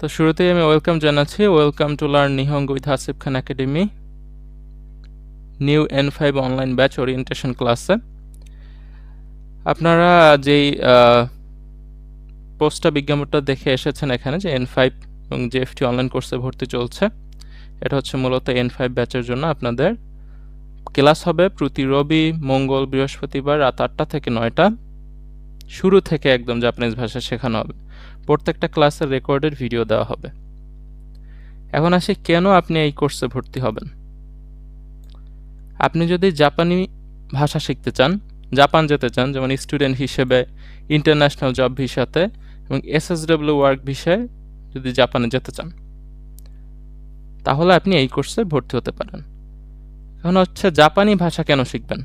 তো শুরুতেই আমি ওয়েলকাম জানাচ্ছি। Welcome to learn Nihongo with Hasif Khan academy. New N five online batch orientation ক্লাসে। আপনারা যেই পোস্টটা, বিজ্ঞাপনটা দেখে এসেছেন এখানে যে এন ফাইভ এবং জেএফটি অনলাইন কোর্সে ভর্তি চলছে, এটা হচ্ছে মূলত এন ফাইভ ব্যাচের জন্য আপনাদের। ক্লাস হবে প্রতি রবি, মঙ্গল, বৃহস্পতিবার রাত আটটা থেকে নয়টা। শুরু থেকে একদম জাপানিজ ভাষা শেখানো হবে। প্রত্যেকটা ক্লাসের রেকর্ডের ভিডিও দেওয়া হবে। এখন আসি, কেন আপনি এই কোর্সে ভর্তি হবেন? আপনি যদি জাপানি ভাষা শিখতে চান, জাপান যেতে চান, যেমন স্টুডেন্ট হিসেবে, ইন্টারন্যাশনাল জব ভিসাতে এবং এসএসডব্লিউ ওয়ার্ক ভিসায় যদি জাপানে যেতে চান, তাহলে আপনি এই কোর্সে ভর্তি হতে পারেন। এখন হচ্ছে, জাপানি ভাষা কেন শিখবেন?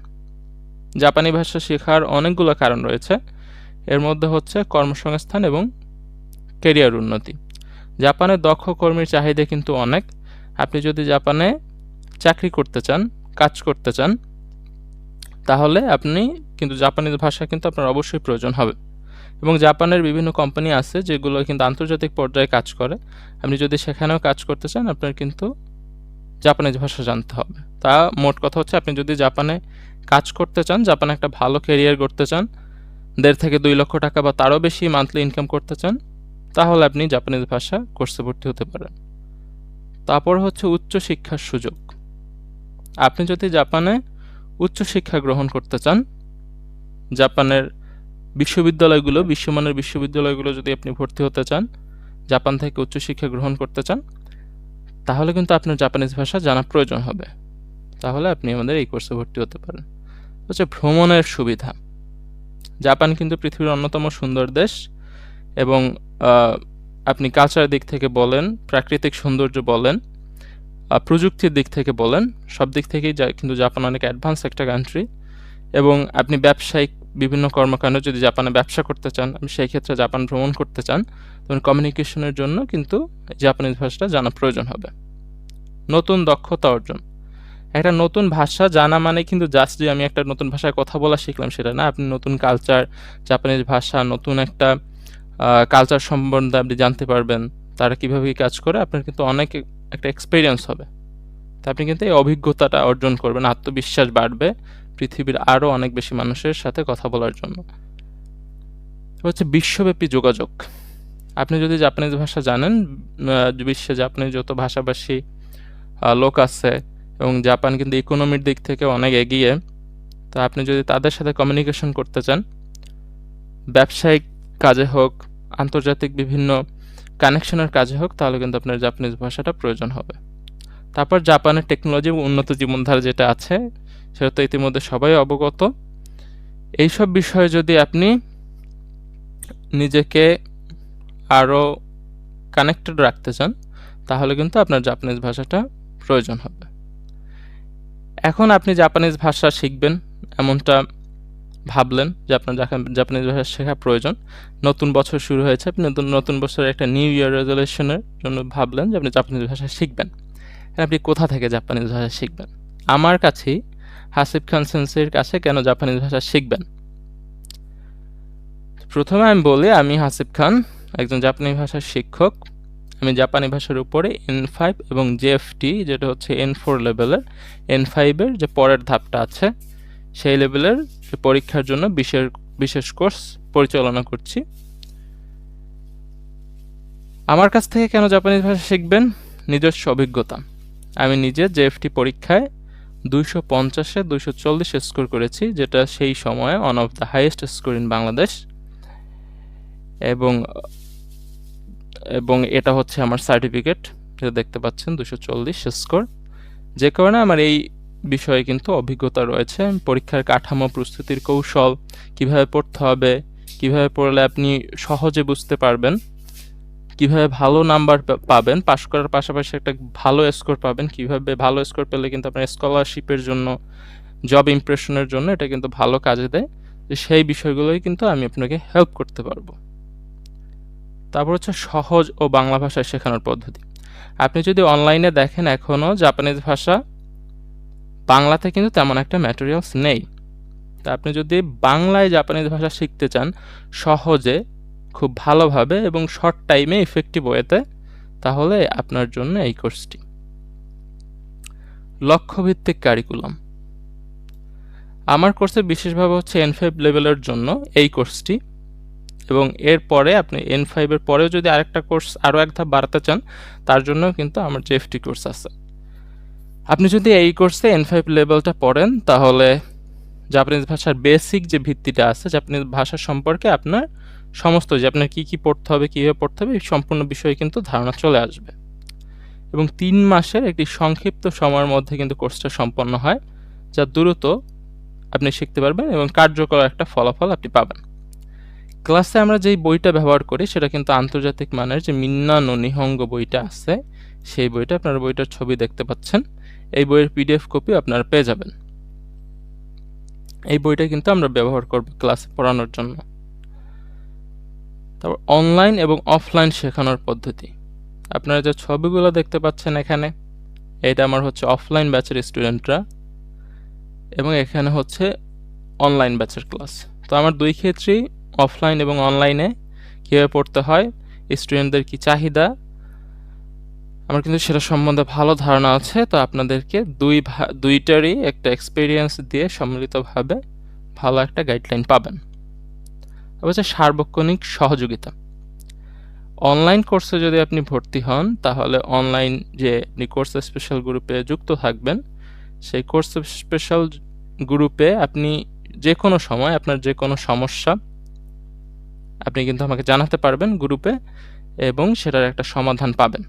জাপানি ভাষা শেখার অনেকগুলো কারণ রয়েছে। এর মধ্যে হচ্ছে কর্মসংস্থান এবং কেরিয়ার উন্নতি। জাপানে দক্ষ কর্মীর চাহিদা কিন্তু অনেক। আপনি যদি জাপানে চাকরি করতে চান, কাজ করতে চান, তাহলে আপনি কিন্তু জাপানিজ ভাষা কিন্তু আপনার অবশ্যই প্রয়োজন হবে। এবং জাপানের বিভিন্ন কোম্পানি আছে যেগুলো কিন্তু আন্তর্জাতিক পর্যায়ে কাজ করে। আপনি যদি সেখানেও কাজ করতে চান, আপনার কিন্তু জাপানিজ ভাষা জানতে হবে। তা মোট কথা হচ্ছে, আপনি যদি জাপানে কাজ করতে চান, জাপানে একটা ভালো কেরিয়ার করতে চান, দেড় থেকে দুই লক্ষ টাকা বা তারও বেশি মান্থলি ইনকাম করতে চান তাহলে আপনি জাপানিজ ভাষা কোর্সে ভর্তি হতে পারেন। তারপর হচ্ছে উচ্চ শিক্ষার সুযোগ। আপনি যদি জাপানে উচ্চ শিক্ষা গ্রহণ করতে চান, জাপানের বিশ্ববিদ্যালয়গুলো, বিশ্বমানের বিশ্ববিদ্যালয়গুলো যদি আপনি ভর্তি হতে চান, জাপান থেকে উচ্চশিক্ষা গ্রহণ করতে চান, তাহলে কিন্তু আপনার জাপানিজ ভাষা জানা প্রয়োজন হবে। তাহলে আপনি আমাদের এই কোর্সে ভর্তি হতে পারেন। হচ্ছে ভ্রমণের সুবিধা। জাপান কিন্তু পৃথিবীর অন্যতম সুন্দর দেশ। এবং আপনি কালচার দিক থেকে বলেন, প্রাকৃতিক সৌন্দর্য বলেন প্রযুক্তির দিক থেকে বলেন, সব দিক থেকেই যা, কিন্তু জাপান অনেক অ্যাডভান্স একটা কান্ট্রি এবং আপনি ব্যবসায়িক বিভিন্ন কর্মকাণ্ড যদি জাপানে ব্যবসা করতে চান, আপনি সেই ক্ষেত্রে জাপান ভ্রমণ করতে চান, তখন কমিউনিকেশনের জন্য কিন্তু জাপানিজ ভাষাটা জানা প্রয়োজন হবে। নতুন দক্ষতা অর্জন। একটা নতুন ভাষা জানা মানে কিন্তু জাস্ট যে আমি একটা নতুন ভাষায় কথা বলা শিখলাম, সেটা না। আপনি নতুন কালচার জাপানিজ ভাষা, নতুন একটা কালচার সম্বন্ধে আপনি জানতে পারবেন, তারা কীভাবে কী কাজ করে, আপনার কিন্তু অনেক একটা এক্সপিরিয়েন্স হবে। তা আপনি কিন্তু এই অভিজ্ঞতাটা অর্জন করবেন, আত্মবিশ্বাস বাড়বে পৃথিবীর আরও অনেক বেশি মানুষের সাথে কথা বলার জন্য। হচ্ছে বিশ্বব্যাপী যোগাযোগ। আপনি যদি জাপানিজ ভাষা জানেন বিশ্বে জাপানিজ যত ভাষাভাষী লোক আছে এবং জাপান কিন্তু ইকোনমির দিক থেকে অনেক এগিয়ে, তো আপনি যদি তাদের সাথে কমিউনিকেশন করতে চান, ব্যবসায়িক কাজে হোক আন্তর্জাতিক বিভিন্ন কানেকশনের কাজে হোক, তাহলে কিন্তু আপনার জাপানিজ ভাষাটা প্রয়োজন হবে। তারপর জাপানের টেকনোলজি উন্নত জীবনধারা যেটা আছে, সেটা তো ইতিমধ্যে সবাই অবগত। এইসব বিষয়ে যদি আপনি নিজেকে আরও কানেক্টেড রাখতে চান, তাহলে কিন্তু আপনার জাপানিজ ভাষাটা প্রয়োজন হবে। এখন আপনি জাপানিজ ভাষা শিখবেন, এমনটা ভাবলেন যে আপনার জাপানিজ ভাষা শেখা প্রয়োজন। নতুন বছর শুরু হয়েছে, আপনি নতুন নতুন বছরের একটা নিউ ইয়ার রেজলিউশনের জন্য ভাবলেন যে আপনি জাপানিজ ভাষা শিখবেন। আপনি কোথা থেকে জাপানিজ ভাষা শিখবেন? আমার কাছেই হাসিফ খান সেন্সের কাছে কেন জাপানিজ ভাষা শিখবেন? প্রথমে আমি বলি, আমি হাসিফ খান একজন জাপানি ভাষার শিক্ষক। আমি জাপানি ভাষার উপরে এন ফাইভ এবং জেএফটি যেটা হচ্ছে এন ফোর লেভেলের এন ফাইভের যে পরের ধাপটা আছে, সেই লেভেলের পরীক্ষার জন্য বিশেষ বিশেষ কোর্স পরিচালনা করছি। আমার কাছ থেকে কেন জাপানিজ ভাষা শিখবেন? নিজস্ব অভিজ্ঞতা। আমি নিজে জেএফটি পরীক্ষায় দুইশো পঞ্চাশে দুইশো চল্লিশ স্কোর করেছি, যেটা সেই সময়ে one of the highest score in Bangladesh এবং এবং এটা হচ্ছে আমার সার্টিফিকেট যেটা দেখতে পাচ্ছেন দুশো চল্লিশ স্কোর। যে কারণে আমার এই বিষয়ে কিন্তু অভিজ্ঞতা রয়েছে। পরীক্ষার কাঠামো, প্রস্তুতির কৌশল কীভাবে পড়তে হবে, কীভাবে পড়লে আপনি সহজে বুঝতে পারবেন, কীভাবে ভালো নাম্বার পাবেন, পাশ করার পাশাপাশি একটা ভালো স্কোর পাবেন, কীভাবে ভালো স্কোর পেলে কিন্তু আপনার স্কলারশিপের জন্য, জব ইমপ্রেশনের জন্য এটা কিন্তু ভালো কাজে দেয়। সেই বিষয়গুলোই কিন্তু আমি আপনাকে হেল্প করতে পারব। তারপর হচ্ছে সহজ ও বাংলা ভাষায় শেখানোর পদ্ধতি। আপনি যদি অনলাইনে দেখেন এখনও জাপানিজ ভাষা বাংলাতে কিন্তু তেমন একটা ম্যাটেরিয়ালস নেই। তা আপনি যদি বাংলায় জাপানিজ ভাষা শিখতে চান, সহজে, খুব ভালোভাবে এবং শর্ট টাইমে ইফেক্টিভ ওয়েতে তাহলে আপনার জন্য এই কোর্সটি লক্ষ্যভিত্তিক কারিকুলাম আমার কোর্সে বিশেষভাবে হচ্ছে এন ফাইভ লেভেলের জন্য এই কোর্সটি এবং এর পরে আপনি এন ফাইভের পরেও যদি আরেকটা কোর্স আরও এক ধাপ বাড়াতে চান, তার জন্য কিন্তু আমার যে এফটি কোর্স আছে। আপনি যদি এই কোর্সে এন ফাইভ লেভেলটা পড়েন, তাহলে জাপানিজ ভাষার বেসিক যে ভিত্তিটা আছে জাপানিজ ভাষা সম্পর্কে আপনার সমস্ত যে আপনার কী কী পড়তে হবে, কীভাবে পড়তে হবে, এই সম্পূর্ণ বিষয়ে কিন্তু ধারণা চলে আসবে। এবং তিন মাসের একটি সংক্ষিপ্ত সময়ের মধ্যে কিন্তু কোর্সটা সম্পন্ন হয়, যা দ্রুত আপনি শিখতে পারবেন এবং কার্যকর একটা ফলাফল আপনি পাবেন। ক্লাসে আমরা যেই বইটা ব্যবহার করি, সেটা কিন্তু আন্তর্জাতিক মানের যে মিন্নান নিহঙ্গ বইটা আছে, সেই বইটা আপনারা বইটার ছবি দেখতে পাচ্ছেন। এই বইয়ের পিডিএফ কপি আপনারা পেয়ে যাবেন। এই বইটা কিন্তু আমরা ব্যবহার করব ক্লাসে পড়ানোর জন্য। তারপর অনলাইন এবং অফলাইন শেখানোর পদ্ধতি। আপনারা যে ছবিগুলো দেখতে পাচ্ছেন এখানে, এটা আমার হচ্ছে অফলাইন ব্যাচের স্টুডেন্টরা এবং এখানে হচ্ছে অনলাইন ব্যাচের ক্লাস তো আমার দুই ক্ষেত্রেই অফলাইন এবং অনলাইনে কীভাবে পড়তে হয় স্টুডেন্টদের কি চাহিদা আমার কিন্তু সেটা সম্বন্ধে ভালো ধারণা আছে, তো আপনাদেরকে দুই দুইটারই একটা এক্সপিরিয়েন্স দিয়ে সম্মিলিতভাবে ভালো একটা গাইডলাইন পাবেন। হচ্ছে সার্বক্ষণিক সহযোগিতা। অনলাইন কোর্সে যদি আপনি ভর্তি হন, তাহলে অনলাইন যে আপনি কোর্স স্পেশাল গ্রুপে যুক্ত থাকবেন, সেই কোর্স স্পেশাল গ্রুপে আপনি যে কোনো সময় আপনার যে কোনো সমস্যা আপনি কিন্তু আমাকে জানাতে পারবেন গ্রুপে এবং সেটার একটা সমাধান পাবেন।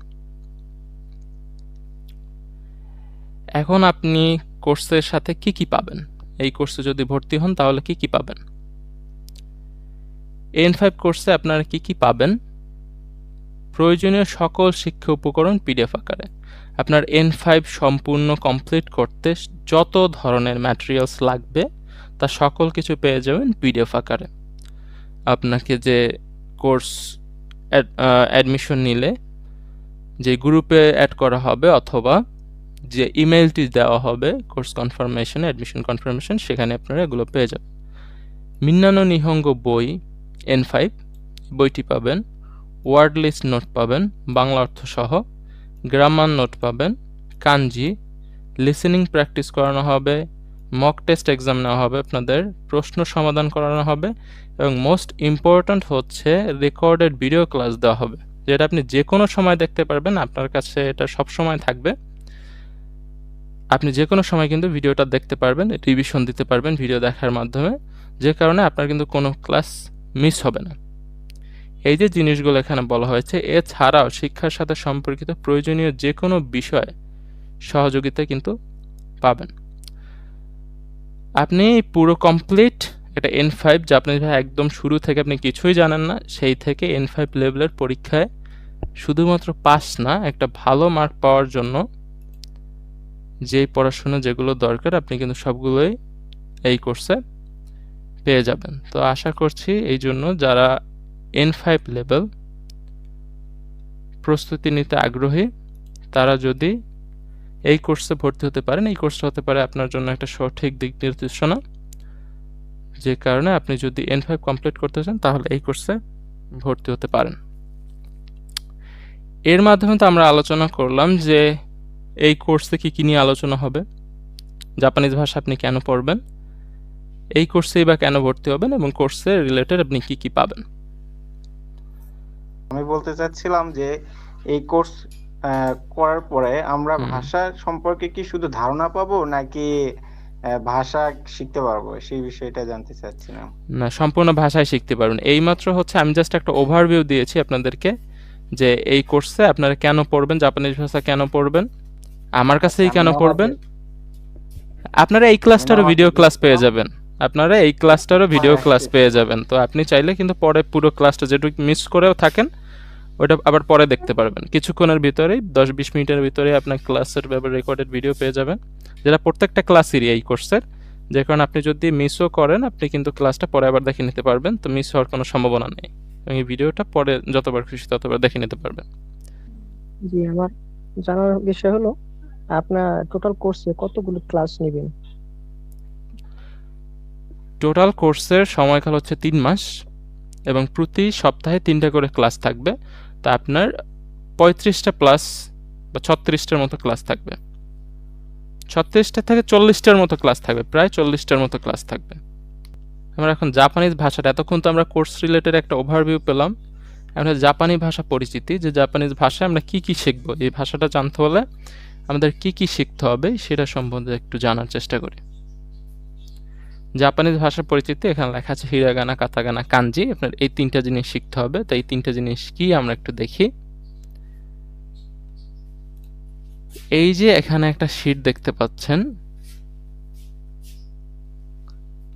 এখন আপনি কোর্সের সাথে কি কি পাবেন? এই কোর্সে যদি ভর্তি হন, তাহলে কি কি পাবেন? এন ফাইভ কোর্সে আপনারা কি কি পাবেন? প্রয়োজনীয় সকল শিক্ষা উপকরণ পিডিএফ আকারে। আপনার এন ফাইভ সম্পূর্ণ কমপ্লিট করতে যত ধরনের ম্যাটেরিয়ালস লাগবে, তা সকল কিছু পেয়ে যাবেন পিডিএফ আকারে। আপনাকে যে কোর্স অ্যাডমিশন নিলে, যে গ্রুপে অ্যাড করা হবে অথবা যে ইমেলটি দেওয়া হবে কোর্স কনফার্মেশন অ্যাডমিশন কনফার্মেশন সেখানে আপনারা এগুলো পেয়ে যাবেন। মিন্নানো নিহঙ্গ বই এন ফাইভ বইটি পাবেন। ওয়ার্ড লিস্ট নোট পাবেন, বাংলা অর্থ সহ। গ্রামার নোট পাবেন কাঞ্জি লিসেনিং প্র্যাকটিস করানো হবে মক টেস্ট এক্সাম নেওয়া হবে আপনাদের, প্রশ্ন সমাধান করানো হবে, এবং মোস্ট ইম্পর্ট্যান্ট হচ্ছে রেকর্ডেড ভিডিও ক্লাস দেওয়া হবে, যেটা আপনি যে কোনো সময় দেখতে পারবেন, আপনার কাছে এটা সব সময় থাকবে। আপনি যে কোনো সময় কিন্তু ভিডিওটা দেখতে পারবেন, রিভিশন দিতে পারবেন ভিডিও দেখার মাধ্যমে। যে কারণে আপনার কিন্তু কোনো ক্লাস মিস হবে না। এই যে জিনিসগুলো এখানে বলা হয়েছে, এছাড়াও শিক্ষার সাথে সম্পর্কিত প্রয়োজনীয় যে কোনো বিষয়ে সহযোগিতা কিন্তু পাবেন। আপনি পুরো কমপ্লিট এটা এন ফাইভ যা আপনি একদম শুরু থেকে আপনি কিছুই জানেন না, সেই থেকে এন ফাইভ লেভেলের পরীক্ষায় শুধুমাত্র পাস না, একটা ভালো মার্ক পাওয়ার জন্য যেই পড়াশোনা যেগুলো দরকার, আপনি কিন্তু সবগুলোই এই কোর্সে পেয়ে যাবেন। তো আশা করছি এই জন্য যারা এন ফাইভ লেভেল প্রস্তুতি নিতে আগ্রহী, তারা যদি এই কোর্সে ভর্তি হতে পারেন, এই কোর্সটা হতে পারে আপনার জন্য একটা সঠিক দিক নির্দেশনা, যে কারণে আপনি যদি এন ফাইভ কমপ্লিট করতে চান, তাহলে এই কোর্সে ভর্তি হতে পারেন। এর মাধ্যমে তো আমরা আলোচনা করলাম যে এই কোর্সে কী কী নিয়ে আলোচনা হবে? জাপানিজ ভাষা আপনি কেন পড়বেন? এই কোর্সেই বা কেন ভর্তি হবেন এবং কোর্সের রিলেটেড আপনি কি কি পাবেন? আমি বলতে চাচ্ছিলাম যে এই কোর্স করার পরে আমরা ভাষা সম্পর্কে কি শুধু ধারণা পাবো নাকি ভাষা শিখতে পারব? সেই বিষয়টা জানতে চাচ্ছিলাম। না সম্পূর্ণ ভাষায় শিখতে পারবেন। এইমাত্র হচ্ছে আমি জাস্ট একটা ওভারভিউ দিয়েছি আপনাদেরকে যে এই কোর্সে আপনারা কেন পড়বেন জাপানিজ ভাষা কেন পড়বেন আমার কাছেই কেন পড়বেন আপনারা এই ক্লাসটারও ভিডিও ক্লাস পেয়ে যাবেন। আপনারা এই ক্লাসটারও ভিডিও ক্লাস পেয়ে যাবেন। তো আপনি চাইলে কিন্তু পরে পুরো ক্লাসটা যেটুকু মিস করেও থাকেন ওটা আবার পরে দেখতে পারবেন। কিছুক্ষণের ভিতরেই দশ বিশ মিনিটের ভিতরে আপনার ক্লাসের ব্যাপারে রেকর্ডেড ভিডিও পেয়ে যাবেন। যেটা প্রত্যেকটা ক্লাসেরই এই কোর্সের যে কারণে আপনি যদি মিসও করেন আপনি কিন্তু ক্লাসটা পরে আবার দেখে নিতে পারবেন। তো মিস হওয়ার কোনো সম্ভাবনা নেই। এবং এই ভিডিওটা পরে যতবার খুশি ততবার দেখে নিতে পারবেন। জি আমার জানার বিষয় হলো আপনার টোটাল কোর্সে কতগুলো ক্লাস নেবেন? টোটাল কোর্সের সময়কাল হচ্ছে তিন মাস এবং প্রতি সপ্তাহে তিনটা করে ক্লাস থাকবে। তা আপনার পঁয়ত্রিশটা প্লাস বা ছত্রিশটার মতো ক্লাস থাকবে। ছত্রিশটা থেকে চল্লিশটার মতো ক্লাস থাকবে, প্রায় চল্লিশটার মতো ক্লাস থাকবে। আমরা এখন জাপানিজ ভাষাটা, এতক্ষণ তো আমরা কোর্স রিলেটেড একটা ওভারভিউ পেলাম। আমরা জাপানি ভাষা পরিচিতি, যে জাপানিজ ভাষায় আমরা কি কি শিখব, এই ভাষাটা জানতে হলে আমাদের কি কি শিখতে হবে সেটা সম্বন্ধে একটু জানার চেষ্টা করি। জাপানিজ ভাষার পরিচিতি এখানে লেখা আছে হিরাগানা, কাতাগানা কাঞ্জি আপনার এই তিনটা জিনিস শিখতে হবে। তো এই তিনটা জিনিস কি আমরা একটু দেখি। এই যে এখানে একটা শীট দেখতে পাচ্ছেন।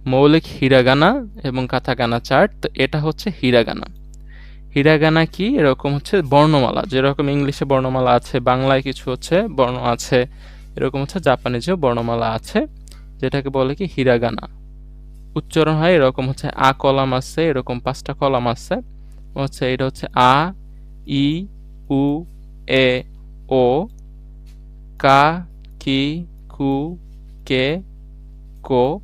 মৌলিক হিরাগানা এবং কাতাগানা চার্ট। তো এটা হচ্ছে হিরাগানা। হিরাগানা কি? এরকম হচ্ছে বর্ণমালা। যেরকম ইংলিশে বর্ণমালা আছে, বাংলায় কিছু হচ্ছে বর্ণ আছে, এরকম হচ্ছে জাপানিজেও বর্ণমালা আছে, যেটাকে বলে কি হিরাগানা। উচ্চারণ হয় এরকম হচ্ছে আ কলাম আছে, এরকম পাঁচটা কলাম আছে, হচ্ছে এটা হচ্ছে আ, ই, উ, এ, ও, কা, কি, কু, কে, কো,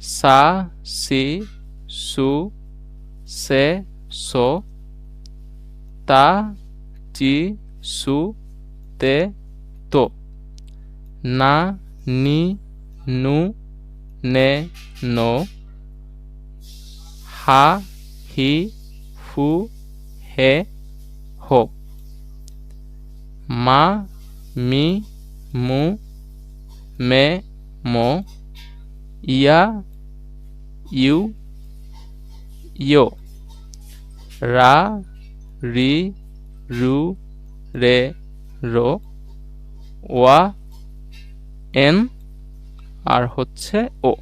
সা, সি, সু, সে, সো তা চি সু তে তো না নি নু নে নো হা হি ফু হে হো মা মি মু মে মো ইয়া ইউ ইয়ো রা রি, রু, রে, রো, ওয়া, এন, আর হচ্ছে ও।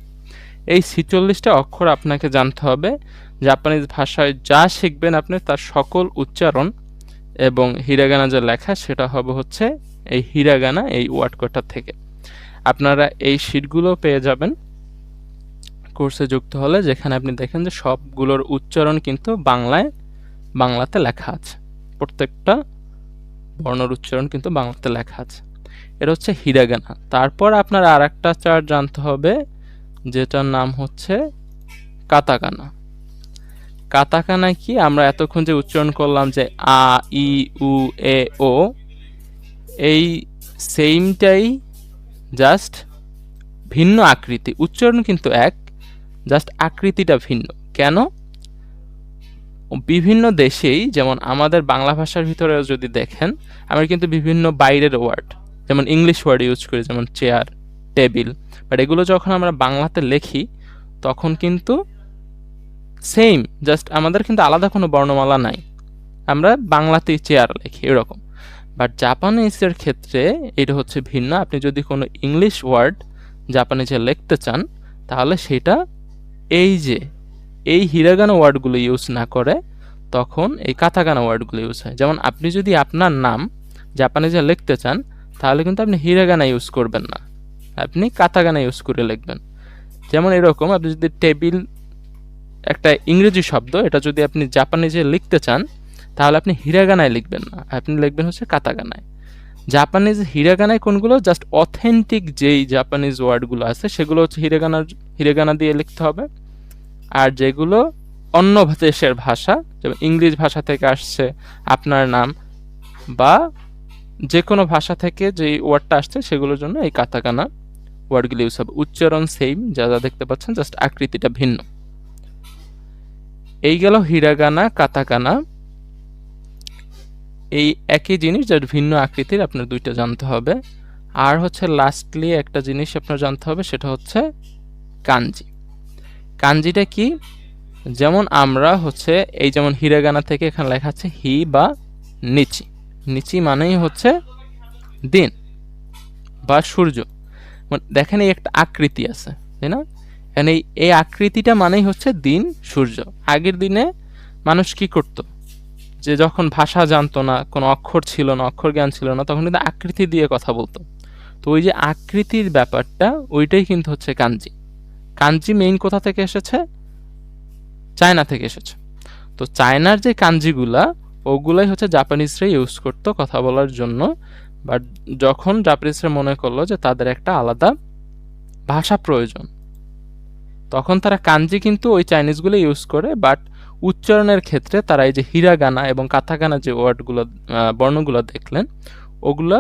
এই ছিচল্লিশটা অক্ষর আপনাকে জানতে হবে। জাপানিজ ভাষায় যা শিখবেন আপনি তার সকল উচ্চারণ এবং হিরাগানা যে লেখা সেটা হবে হচ্ছে এই হিরাগানা এই ওয়ার্ড কোডটা থেকে। আপনারা এই শিটগুলো পেয়ে যাবেন। কোর্সে যুক্ত হলে যেখানে আপনি দেখেন যে সবগুলোর উচ্চারণ কিন্তু বাংলায় বাংলাতে লেখা আছে। প্রত্যেকটা বর্ণর উচ্চারণ কিন্তু বাংলাতে লেখা আছে। এটা হচ্ছে হিরাগানা। তারপর আপনার আর একটা চার্ট জানতে হবে, যেটার নাম হচ্ছে কাতাকানা। কাতাকানা কি? আমরা এতক্ষণ যে উচ্চারণ করলাম যে আ, ই, উ, এ, ও, এই সেইমটাই জাস্ট ভিন্ন আকৃতি। উচ্চারণ কিন্তু এক জাস্ট আকৃতিটা ভিন্ন। কেন? বিভিন্ন দেশেই, যেমন আমাদের বাংলা ভাষার ভিতরে যদি দেখেন, আমরা কিন্তু বিভিন্ন বাইরের ওয়ার্ড যেমন ইংলিশ ওয়ার্ড ইউজ করি, যেমন চেয়ার টেবিল বাট এগুলো যখন আমরা বাংলাতে লিখি, তখন কিন্তু সেম জাস্ট আমাদের কিন্তু আলাদা কোনো বর্ণমালা নাই। আমরা বাংলাতেই চেয়ার লিখি, এরকম। বাট জাপানিজের ক্ষেত্রে এটা হচ্ছে ভিন্ন। আপনি যদি কোনো ইংলিশ ওয়ার্ড জাপানিজে লিখতে চান, তাহলে সেটা এই যে এই হিরাগানা ওয়ার্ডগুলো ইউজ না করে, তখন এই কাতাগানা ওয়ার্ডগুলো ইউজ হয়। যেমন আপনি যদি আপনার নাম জাপানিজে লিখতে চান, তাহলে কিন্তু আপনি হিরাগানা ইউজ করবেন না। আপনি কাতাগানা ইউজ করে লিখবেন। যেমন এরকম, আপনি যদি টেবিল একটা ইংরেজি শব্দ, এটা যদি আপনি জাপানিজে লিখতে চান, তাহলে আপনি হিরাগানায় লিখবেন না। আপনি লিখবেন হচ্ছে কাতাগানায় জাপানিজ হিরাগানায় কোনগুলো? জাস্ট অথেন্টিক যেই জাপানিজ ওয়ার্ডগুলো আছে, সেগুলো হচ্ছে হিরাগানার হিরাগানা দিয়ে লিখতে হবে। আর যেগুলো অন্য দেশের ভাষা, যেমন ইংলিশ ভাষা থেকে আসছে আপনার নাম বা যে কোনো ভাষা থেকে যে ওয়ার্ডটা আসছে সেগুলোর জন্য এই কাতাকানা ওয়ার্ডগুলো ইউজ হবে। উচ্চারণ সেম যা যা দেখতে পাচ্ছেন জাস্ট আকৃতিটা ভিন্ন। এই গেল হিরাগানা কাতাকানা এই একই জিনিস যার ভিন্ন আকৃতির, আপনার দুইটা জানতে হবে। আর হচ্ছে লাস্টলি একটা জিনিস আপনার জানতে হবে, সেটা হচ্ছে কাঞ্জি কাঞ্জিটা কি? যেমন আমরা হচ্ছে এই যেমন হিরাগানা থেকে এখানে লেখা আছে হি বা নিচি। নিচি মানেই হচ্ছে দিন বা সূর্য। মানে দেখেন এই একটা আকৃতি আছে, তাই না? এখানে এই- এই আকৃতিটা মানেই হচ্ছে দিন, সূর্য। আগের দিনে মানুষ কি করত? যে যখন ভাষা জানতো না, কোনো অক্ষর ছিল না, অক্ষর জ্ঞান ছিল না, তখন কিন্তু আকৃতি দিয়ে কথা বলতো। তো ওই যে আকৃতির ব্যাপারটা, ওইটাই কিন্তু হচ্ছে কাঞ্জি কাঞ্জি মেইন কোথা থেকে এসেছে? চায়না থেকে এসেছে। তো চায়নার যে কাঞ্জিগুলা, ওগুলাই হচ্ছে জাপানিজরা ইউজ করতো কথা বলার জন্য। বাট যখন জাপানিজরা মনে করল যে তাদের একটা আলাদা ভাষা প্রয়োজন, তখন তারা কাঞ্জি কিন্তু ওই চাইনিজগুলো ইউজ করে। বাট উচ্চারণের ক্ষেত্রে তারা এই যে হিরাগানা এবং কাতাকানা যে ওয়ার্ডগুলো বর্ণগুলো দেখলেন, ওগুলো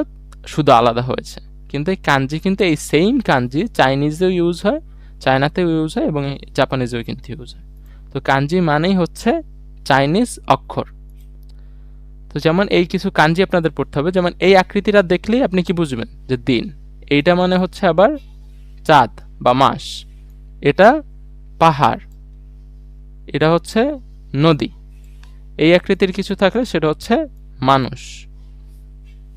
শুধু আলাদা হয়েছে। কিন্তু এই কাঞ্জি কিন্তু এই সেম কাঞ্জি চাইনিজেও ইউজ হয় চায়নাতেও ইউজ হয় এবং জাপানিজেও কিন্তু ইউজ হয়। তো কাঞ্জি মানেই হচ্ছে চাইনিজ অক্ষর। তো যেমন এই কিছু কাঞ্জি আপনাদের পড়তে হবে, যেমন এই আকৃতিটা দেখলেই আপনি কি বুঝবেন? যে দিন। এইটা মানে হচ্ছে আবার চাঁদ বা মাস। এটা পাহাড়। এটা হচ্ছে নদী। এই আকৃতির কিছু থাকলে সেটা হচ্ছে মানুষ।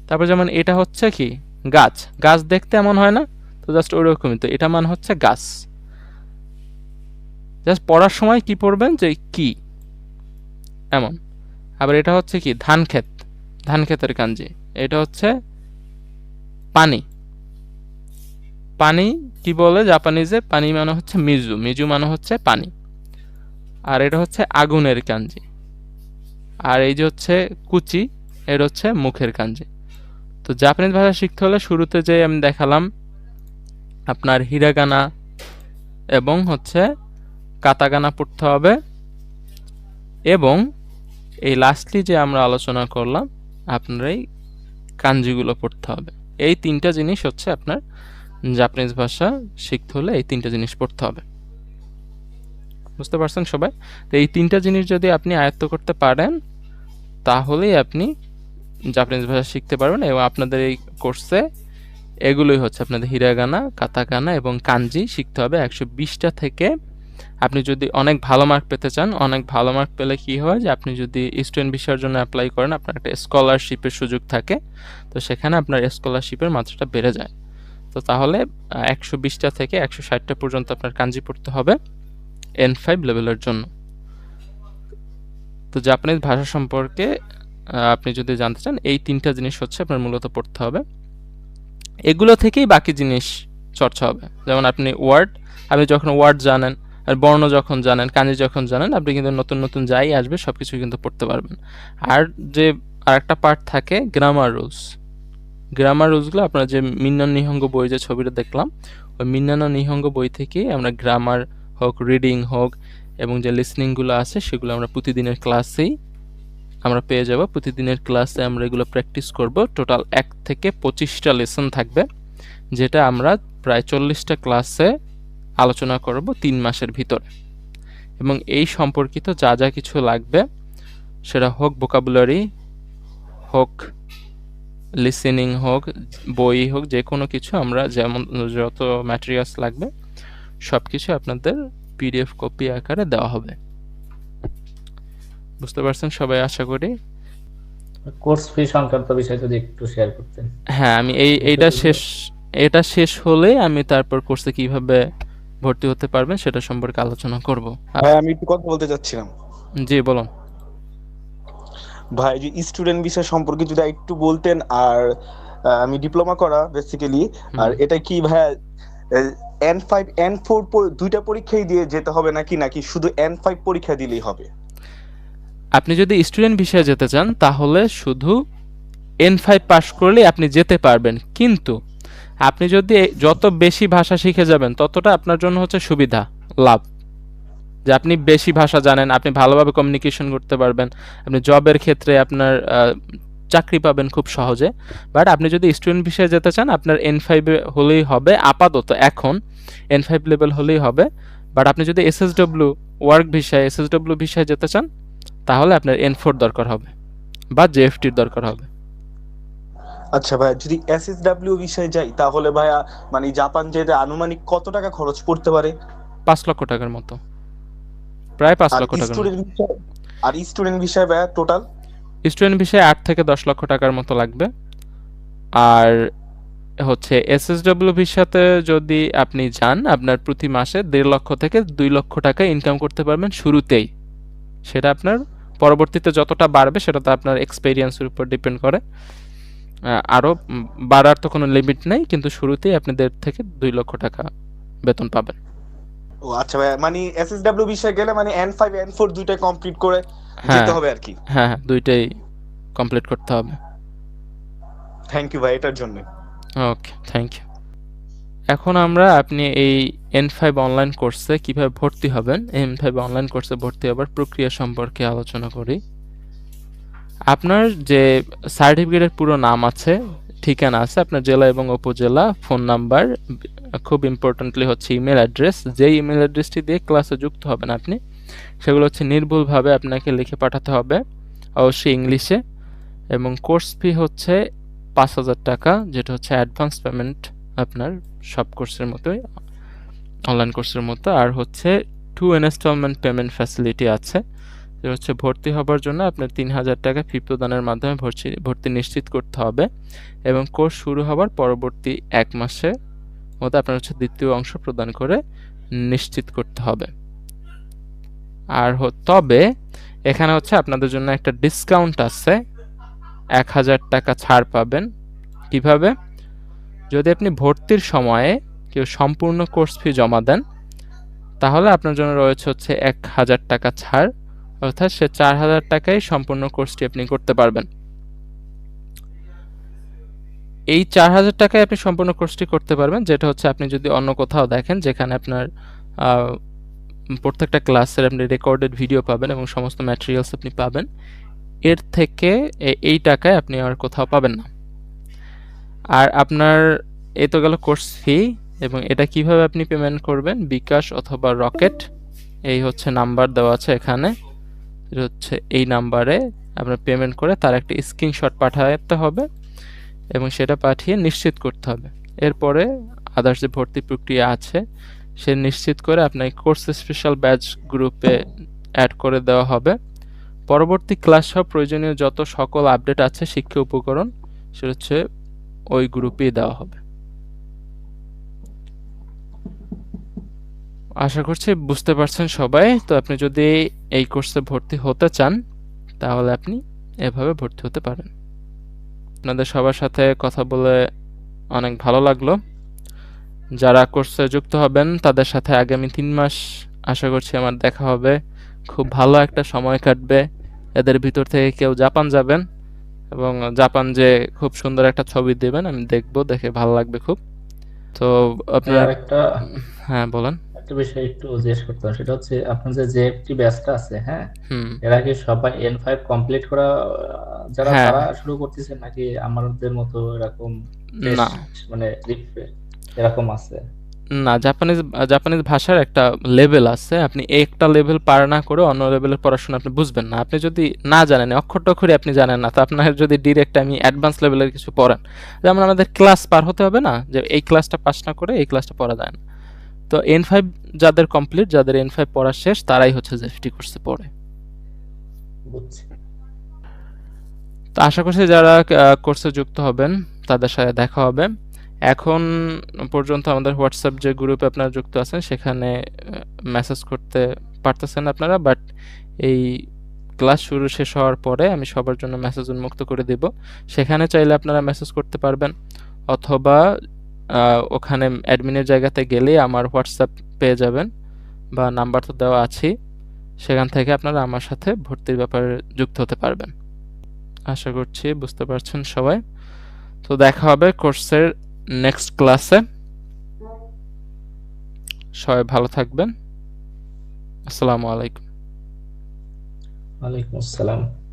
তারপর যেমন এটা হচ্ছে কি? গাছ। গাছ দেখতে এমন হয় না? তো জাস্ট ওইরকমই তো এটা মানে হচ্ছে গাছ। জাস্ট পড়ার সময় কি পড়বেন যে কি? এমন। আবার এটা হচ্ছে কি? ধান ক্ষেত ধান ক্ষেতের কাঞ্জি। এটা হচ্ছে পানি। পানি কি বলে জাপানিজে? পানি মানে হচ্ছে মিজু। মিজু মানে হচ্ছে পানি। আর এটা হচ্ছে আগুনের কাঞ্জি। আর এই যে হচ্ছে কুচি এটা হচ্ছে মুখের কাঞ্জি। তো জাপানিজ ভাষা শিখতে হলে শুরুতে যে আমি দেখালাম আপনার হিরাগানা এবং হচ্ছে কাতাগানা পড়তে হবে। এবং এই লাস্টলি যে আমরা আলোচনা করলাম আপনার এই কাঞ্জিগুলো পড়তে হবে। এই তিনটা জিনিস হচ্ছে আপনার জাপানিজ ভাষা শিখতে হলে এই তিনটা জিনিস পড়তে হবে। বুঝতে পারছেন সবাই? তো এই তিনটা জিনিস যদি আপনি আয়ত্ত করতে পারেন, তাহলেই আপনি জাপানিজ ভাষা শিখতে পারবেন এবং আপনাদের এই কোর্সে এগুলোই হচ্ছে আপনাদের হিরাগানা কাতাকানা এবং কাঞ্জি শিখতে হবে। একশো বিশটা থেকে আপনি যদি অনেক ভালো মার্ক পেতে চান, অনেক ভালো মার্ক পেলে কি হয় যে আপনি যদি স্টুডেন্ট বিষয়ের জন্য অ্যাপ্লাই করেন, আপনার একটা স্কলারশিপের সুযোগ থাকে। তো সেখানে আপনার স্কলারশিপের মাত্রাটা বেড়ে যায়। তো তাহলে একশো বিশটা থেকে একশো ষাটটা পর্যন্ত আপনার কাঞ্জি পড়তে হবে এন ফাইভ লেভেলের জন্য। তো জাপানিজ ভাষা সম্পর্কে আপনি যদি জানতে চান, এই তিনটা জিনিস হচ্ছে আপনার মূলত পড়তে হবে। এগুলো থেকেই বাকি জিনিস চর্চা হবে। যেমন আপনি ওয়ার্ড আপনি যখন ওয়ার্ড জানেন আর বর্ণ যখন জানেন কাঞ্জি যখন জানেন, আপনি কিন্তু নতুন নতুন যাই আসবে সব কিছু কিন্তু পড়তে পারবেন। আর যে আরেকটা পার্ট থাকে গ্রামার রুলস গ্রামার রুলসগুলো আপনারা যে মিন্নান নিহঙ্গ বই যে ছবিটা দেখলাম, ওই মিন্নান নিহঙ্গ বই থেকেই আমরা গ্রামার হোক রিডিং হোক, এবং যে লিসনিংগুলো আছে, সেগুলো আমরা প্রতিদিনের ক্লাসেই আমরা পেয়ে যাব। প্রতিদিনের ক্লাসে আমরা এগুলো প্র্যাকটিস করব। টোটাল এক থেকে পঁচিশটা লেসন থাকবে, যেটা আমরা প্রায় চল্লিশটা ক্লাসে আলোচনা করব তিন মাসের ভিতরে। এবং এই সম্পর্কিত যা যা কিছু লাগবে সেটা হোক ভোকাবুলারি হোক লিসেনিং হোক বই হোক যে কোনো কিছু আমরা যেমন যত ম্যাটেরিয়ালস লাগবে সব কিছু আপনাদের পিডিএফ কপি আকারে দেওয়া হবে। বুঝতে পারছেন সবাই আশা করি? কোর্স ফি সংক্রান্ত বিষয় যদি একটু শেয়ার করতেন। হ্যাঁ আমি এই এইটা শেষ এটা শেষ হলে আমি তারপর কোর্সে কীভাবে ভর্তি হতে পারবেন সেটা সম্পর্কে আলোচনা করব। ভাই আমি একটু কথা বলতে চাচ্ছিলাম। জি বলুন। ভাই যে স্টুডেন্ট বিষয় সম্পর্কে যদি একটু বলতেন আর আমি ডিপ্লোমা করা বেসিক্যালি আর এটা কি ভাই এন ফাইভ এন ফোর দুইটা পরীক্ষাই দিয়ে যেতে হবে নাকি নাকি শুধু এন ফাইভ পরীক্ষা দিলেই হবে? আপনি যদি স্টুডেন্ট বিষয়ে যেতে চান তাহলে শুধু এন ফাইভ পাস করলে আপনি যেতে পারবেন। কিন্তু আপনি যদি যত বেশি ভাষা শিখে যাবেন, ততটা আপনার জন্য হচ্ছে সুবিধা, লাভ। যে আপনি বেশি ভাষা জানেন, আপনি ভালোভাবে কমিউনিকেশন করতে পারবেন, আপনি জবের ক্ষেত্রে আপনার চাকরি পাবেন খুব সহজে। বাট আপনি যদি স্টুডেন্ট বিষয়ে যেতে চান, আপনার এন ফাইভে হলেই হবে, আপাতত এখন এন ফাইভ লেভেল হলেই হবে। বাট আপনি যদি এস এস ডব্লিউ ওয়ার্ক ভিসায় এস এস ডব্লিউ ভিসায় যেতে চান, তাহলে আপনার এন ফোর দরকার হবে, বা জেএফটির দরকার হবে। আচ্ছা ভাই যদি এসএসডব্লিউ বিষয়ে যাই তাহলে ভাইয়া মানে জাপান যেতে আনুমানিক কত টাকা খরচ পড়তে পারে? পাঁচ লক্ষ টাকার মতো। প্রায় পাঁচ আর লক্ষ টাকার স্টুডেন্ট আর স্টুডেন্ট বিষয় ভাইয়া টোটাল স্টুডেন্ট বিষয়ে আট থেকে দশ লক্ষ টাকার মতো লাগবে। আর হচ্ছে এসএসডব্লিউ ভিসাতে যদি আপনি যান আপনার প্রতি মাসে দেড় লক্ষ থেকে দুই লক্ষ টাকা ইনকাম করতে পারবেন শুরুতেই। সেটা আপনার পরবর্তীতে যতটা বাড়বে সেটা তো আপনার এক্সপেরিয়েন্সের উপর ডিপেন্ড করে। আরও বাড়ার তো কোনো লিমিট নেই কিন্তু শুরুতেই আপনি দেড় থেকে দুই লক্ষ টাকা বেতন পাবেন। ও আচ্ছা ভাইয়া মানে এসএসডব্লিউ বিষয়ে গেলে মানে এন ফাইভ এন ফোর দুইটা কমপ্লিট করে হ্যাঁ। যেতে হবে আর কি। হ্যাঁ হ্যাঁ দুইটাই কমপ্লিট করতে হবে। থ্যাংক ইউ ভাই এটার জন্য। ওকে থ্যাংক ইউ এখন আমরা আপনি এই এন ফাইভ অনলাইন কোর্সে কীভাবে ভর্তি হবেন? এন ফাইভ অনলাইন কোর্সে ভর্তি হবার প্রক্রিয়া সম্পর্কে আলোচনা করি। আপনার যে সার্টিফিকেটের পুরো নাম আছে, ঠিকানা আছে, আপনার জেলা এবং উপজেলা, ফোন নাম্বার, খুব ইম্পর্টেন্টলি হচ্ছে ইমেল অ্যাড্রেস যেই ইমেল অ্যাড্রেসটি দিয়ে ক্লাসে যুক্ত হবেন আপনি, সেগুলো হচ্ছে নির্ভুলভাবে আপনাকে লিখে পাঠাতে হবে, অবশ্যই ইংলিশে, এবং কোর্স ফি হচ্ছে পাঁচ হাজার টাকা, যেটা হচ্ছে অ্যাডভান্স পেমেন্ট আপনার সব কোর্সের মতোই অনলাইন কোর্সের মতো, আর হচ্ছে টু ইনস্টলমেন্ট পেমেন্ট ফ্যাসিলিটি আছে যে হচ্ছে ভর্তি হবার জন্য আপনার তিন হাজার টাকা ফি প্রদানের মাধ্যমে ভর্তি ভর্তি নিশ্চিত করতে হবে এবং কোর্স শুরু হবার পরবর্তী এক মাসে মতো আপনার হচ্ছে দ্বিতীয় অংশ প্রদান করে নিশ্চিত করতে হবে। আর তবে এখানে হচ্ছে আপনাদের জন্য একটা ডিসকাউন্ট আছে। এক হাজার টাকা ছাড় পাবেন। কীভাবে? যদি আপনি ভর্তির সময়ে কেউ সম্পূর্ণ কোর্স ফি জমা দেন, তাহলে আপনার জন্য রয়েছে হচ্ছে এক হাজার টাকা ছাড়। অর্থাৎ সে চার হাজার টাকায় সম্পূর্ণ কোর্সটি আপনি করতে পারবেন। এই চার হাজার টাকায় আপনি সম্পূর্ণ কোর্সটি করতে পারবেন, যেটা হচ্ছে আপনি যদি অন্য কোথাও দেখেন, যেখানে আপনার প্রত্যেকটা ক্লাসের আপনি রেকর্ডেড ভিডিও পাবেন এবং সমস্ত ম্যাটেরিয়ালস আপনি পাবেন, এর থেকে এই টাকায় আপনি আর কোথাও পাবেন না। আর আপনার এই তো গেল কোর্স ফি এবং এটা কীভাবে আপনি পেমেন্ট করবেন? বিকাশ অথবা রকেট, এই হচ্ছে নাম্বার দেওয়া আছে এখানে। হচ্ছে এই নাম্বারে আপনার পেমেন্ট করে তার একটা স্ক্রিনশট পাঠাতে হবে এবং সেটা পাঠিয়ে নিশ্চিত করতে হবে। এরপরে আদার্স যে ভর্তি প্রক্রিয়া আছে, সে নিশ্চিত করে আপনাকে কোর্স স্পেশাল ব্যাচ গ্রুপে অ্যাড করে দেওয়া হবে। পরবর্তী ক্লাস সহ প্রয়োজনীয় যত সকল আপডেট আছে শিক্ষা উপকরণ, সেটা হচ্ছে ওই গ্রুপেই দেওয়া হবে। আশা করছি বুঝতে পারছেন সবাই। তো আপনি যদি এই কোর্সে ভর্তি হতে চান তাহলে আপনি এভাবে ভর্তি হতে পারেন। আপনাদের সবার সাথে কথা বলে অনেক ভালো লাগল। যারা কোর্সে যুক্ত হবেন তাদের সাথে আগামী তিন মাস আশা করছি আমার দেখা হবে। খুব ভালো একটা সময় কাটবে। এদের ভিতর থেকে কেউ জাপান যাবেন এবং জাপান যে খুব সুন্দর একটা ছবি দেবেন আমি দেখব দেখে ভালো লাগবে খুব। তো আপনার একটা হ্যাঁ বলেন। একটা বিষয় একটু জিজ্ঞেস করতাম সেটা হচ্ছে আপনার যে জেএফটি ব্যাচটা আছে হ্যাঁ? এরা কি সবাই এন ফাইভ কমপ্লিট করা যারা হ্যাঁ। তারা শুরু করতেছে নাকি আমাদের মতো এরকম না। মানে এরকম আছে? না জাপানিজ জাপানিজ ভাষার একটা লেভেল আছে আপনি একটা লেভেল পার না করে অন্য লেভেলের পড়াশোনা আপনি বুঝবেন না। আপনি যদি না জানেন অক্ষর টক্ষরে আপনি জানেন না তো আপনার যদি ডিরেক্ট আমি অ্যাডভান্স লেভেলের কিছু পড়েন যেমন আমাদের ক্লাস পার হতে হবে না যে এই ক্লাসটা পাস না করে এই ক্লাসটা পড়া যায় না। তো এন ফাইভ যাদের কমপ্লিট যাদের এন ফাইভ পড়া শেষ তারাই হচ্ছে জেফটি কোর্সে পড়ে। তো আশা করছি যারা কোর্সে যুক্ত হবেন তাদের সাথে দেখা হবে। এখন পর্যন্ত আমাদের হোয়াটসঅ্যাপ যে গ্রুপে আপনারা যুক্ত আছেন সেখানে মেসেজ করতে পারতেছেন আপনারা বাট এই ক্লাস শুরু শেষ হওয়ার পরে আমি সবার জন্য মেসেজ উন্মুক্ত করে দেব। সেখানে চাইলে আপনারা মেসেজ করতে পারবেন অথবা ওখানে অ্যাডমিনের জায়গাতে গেলে আমার হোয়াটসঅ্যাপ পেয়ে যাবেন বা নাম্বার তো দেওয়া আছেই। সেখান থেকে আপনারা আমার সাথে ভর্তির ব্যাপারে যুক্ত হতে পারবেন। আশা করছি বুঝতে পারছেন সবাই। তো দেখা হবে কোর্সের নেক্সট ক্লাসে সবাই ভালো থাকবেন। আসসালামু আলাইকুম। ওয়ালাইকুম আসসালাম।